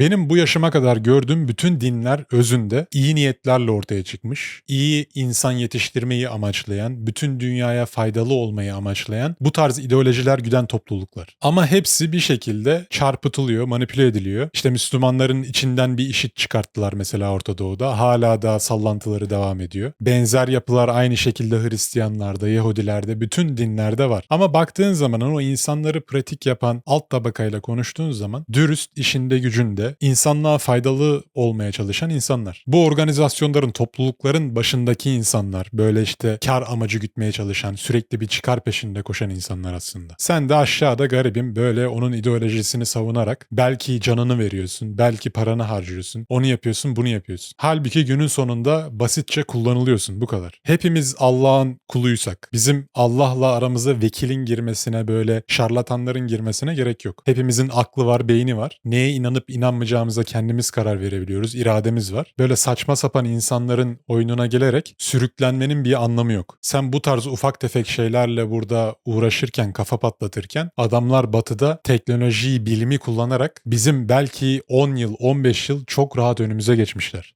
Benim bu yaşıma kadar gördüğüm bütün dinler özünde iyi niyetlerle ortaya çıkmış. iyi insan yetiştirmeyi amaçlayan, bütün dünyaya faydalı olmayı amaçlayan bu tarz ideolojiler güden topluluklar. Ama hepsi bir şekilde çarpıtılıyor, manipüle ediliyor. İşte Müslümanların içinden bir işit çıkarttılar mesela Orta Doğu'da. Hala da sallantıları devam ediyor. Benzer yapılar aynı şekilde Hristiyanlarda, Yahudilerde, bütün dinlerde var. Ama baktığın zaman o insanları pratik yapan alt tabakayla konuştuğun zaman dürüst işinde gücünde insanlığa faydalı olmaya çalışan insanlar. Bu organizasyonların, toplulukların başındaki insanlar, böyle işte kar amacı gütmeye çalışan, sürekli bir çıkar peşinde koşan insanlar aslında. Sen de aşağıda garibim böyle onun ideolojisini savunarak belki canını veriyorsun, belki paranı harcıyorsun, onu yapıyorsun, bunu yapıyorsun. Halbuki günün sonunda basitçe kullanılıyorsun bu kadar. Hepimiz Allah'ın kuluysak, bizim Allah'la aramıza vekilin girmesine böyle şarlatanların girmesine gerek yok. Hepimizin aklı var, beyni var. Neye inanıp inanmayacağımıza kendimiz karar verebiliyoruz. irademiz var. Böyle saçma sapan insanların oyununa gelerek sürüklenmenin bir anlamı yok. Sen bu tarz ufak tefek şeylerle burada uğraşırken, kafa patlatırken adamlar batıda teknolojiyi, bilimi kullanarak bizim belki 10 yıl, 15 yıl çok rahat önümüze geçmişler.